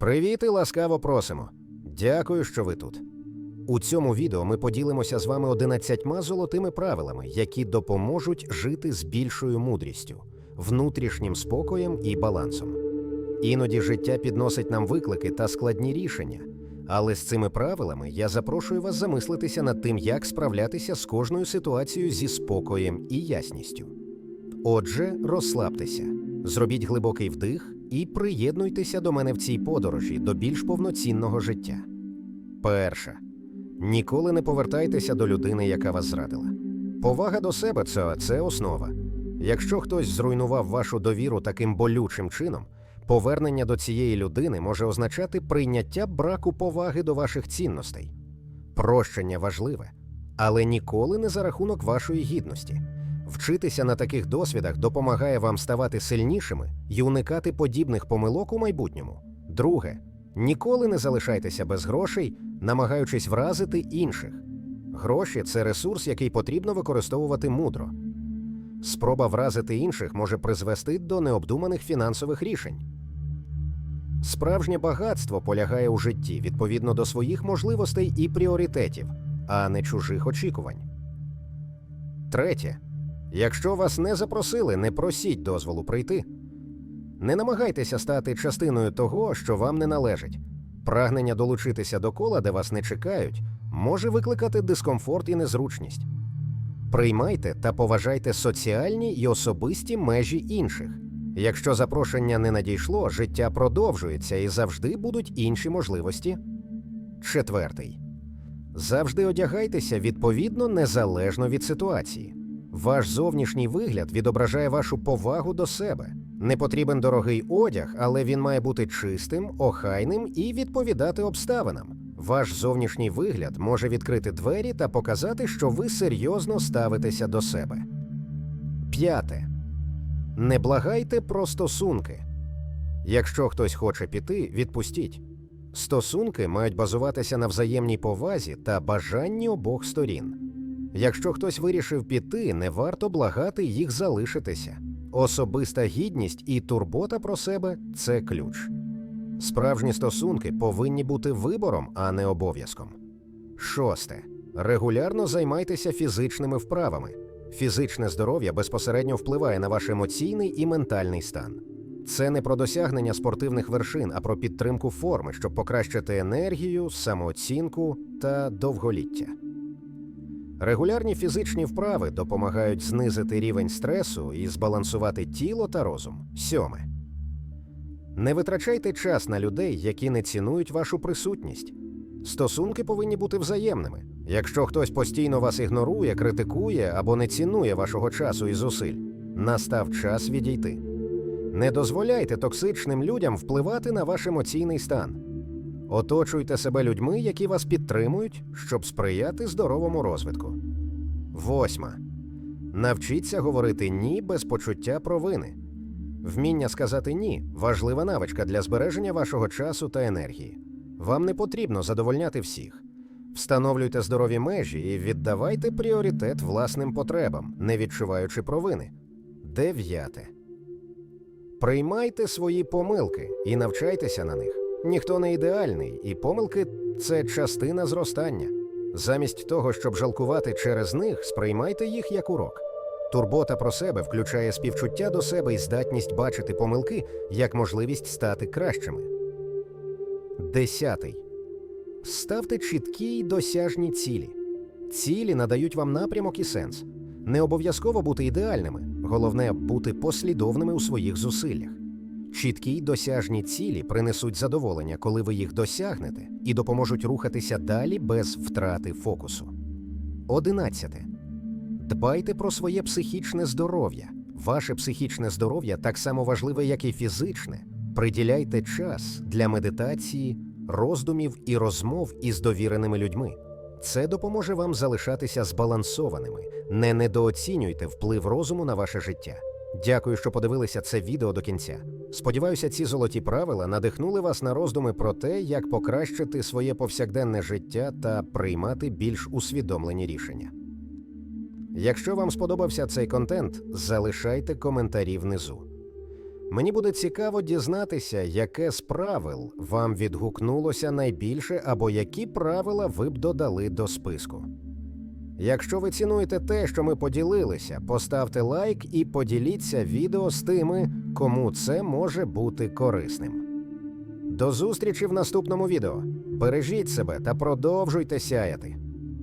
Привіт і ласкаво просимо. Дякую, що ви тут. У цьому відео ми поділимося з вами 11 золотими правилами, які допоможуть жити з більшою мудрістю, внутрішнім спокоєм і балансом. Іноді життя підносить нам виклики та складні рішення, але з цими правилами я запрошую вас замислитися над тим, як справлятися з кожною ситуацією зі спокоєм і ясністю. Отже, розслабтеся, зробіть глибокий вдих і приєднуйтеся до мене в цій подорожі до більш повноцінного життя. Перша. Ніколи не повертайтеся до людини, яка вас зрадила. Повага до себе це, це основа. Якщо хтось зруйнував вашу довіру таким болючим чином, повернення до цієї людини може означати прийняття браку поваги до ваших цінностей. Прощення важливе, але ніколи не за рахунок вашої гідності. Вчитися на таких досвідах допомагає вам ставати сильнішими і уникати подібних помилок у майбутньому. Друге, ніколи не залишайтеся без грошей, намагаючись вразити інших. Гроші це ресурс, який потрібно використовувати мудро. Спроба вразити інших може призвести до необдуманих фінансових рішень. Справжнє багатство полягає у житті відповідно до своїх можливостей і пріоритетів, а не чужих очікувань. Третє. Якщо вас не запросили, не просіть дозволу прийти. Не намагайтеся стати частиною того, що вам не належить. Прагнення долучитися до кола, де вас не чекають, може викликати дискомфорт і незручність. Приймайте та поважайте соціальні й особисті межі інших. Якщо запрошення не надійшло, життя продовжується і завжди будуть інші можливості. Четвертий. Завжди одягайтеся відповідно незалежно від ситуації. Ваш зовнішній вигляд відображає вашу повагу до себе. Не потрібен дорогий одяг, але він має бути чистим, охайним і відповідати обставинам. Ваш зовнішній вигляд може відкрити двері та показати, що ви серйозно ставитеся до себе. П'яте. Не благайте про стосунки. Якщо хтось хоче піти, відпустіть. Стосунки мають базуватися на взаємній повазі та бажанні обох сторін. Якщо хтось вирішив піти, не варто благати їх залишитися. Особиста гідність і турбота про себе це ключ. Справжні стосунки повинні бути вибором, а не обов'язком. Шосте. Регулярно займайтеся фізичними вправами. Фізичне здоров'я безпосередньо впливає на ваш емоційний і ментальний стан. Це не про досягнення спортивних вершин, а про підтримку форми, щоб покращити енергію, самооцінку та довголіття. Регулярні фізичні вправи допомагають знизити рівень стресу і збалансувати тіло та розум. Сьоме. Не витрачайте час на людей, які не цінують вашу присутність. Стосунки повинні бути взаємними. Якщо хтось постійно вас ігнорує, критикує або не цінує вашого часу і зусиль, настав час відійти. Не дозволяйте токсичним людям впливати на ваш емоційний стан. Оточуйте себе людьми, які вас підтримують, щоб сприяти здоровому розвитку. Восьма. Навчіться говорити ні без почуття провини. Вміння сказати ні важлива навичка для збереження вашого часу та енергії. Вам не потрібно задовольняти всіх. Встановлюйте здорові межі і віддавайте пріоритет власним потребам, не відчуваючи провини. Дев'яте. Приймайте свої помилки і навчайтеся на них. Ніхто не ідеальний, і помилки це частина зростання. Замість того, щоб жалкувати через них, сприймайте їх як урок. Турбота про себе включає співчуття до себе і здатність бачити помилки як можливість стати кращими. Десятий. Ставте чіткі й досяжні цілі. Цілі надають вам напрямок і сенс. Не обов'язково бути ідеальними, головне бути послідовними у своїх зусиллях. Чіткі й досяжні цілі принесуть задоволення, коли ви їх досягнете, і допоможуть рухатися далі без втрати фокусу. Одинадцяте. Дбайте про своє психічне здоров'я. Ваше психічне здоров'я так само важливе, як і фізичне. Приділяйте час для медитації, роздумів і розмов із довіреними людьми. Це допоможе вам залишатися збалансованими. Не недооцінюйте вплив розуму на ваше життя. Дякую, що подивилися це відео до кінця. Сподіваюся, ці золоті правила надихнули вас на роздуми про те, як покращити своє повсякденне життя та приймати більш усвідомлені рішення. Якщо вам сподобався цей контент, залишайте коментарі внизу. Мені буде цікаво дізнатися, яке з правил вам відгукнулося найбільше, або які правила ви б додали до списку. Якщо ви цінуєте те, що ми поділилися, поставте лайк і поділіться відео з тими, кому це може бути корисним. До зустрічі в наступному відео. Бережіть себе та продовжуйте сяяти.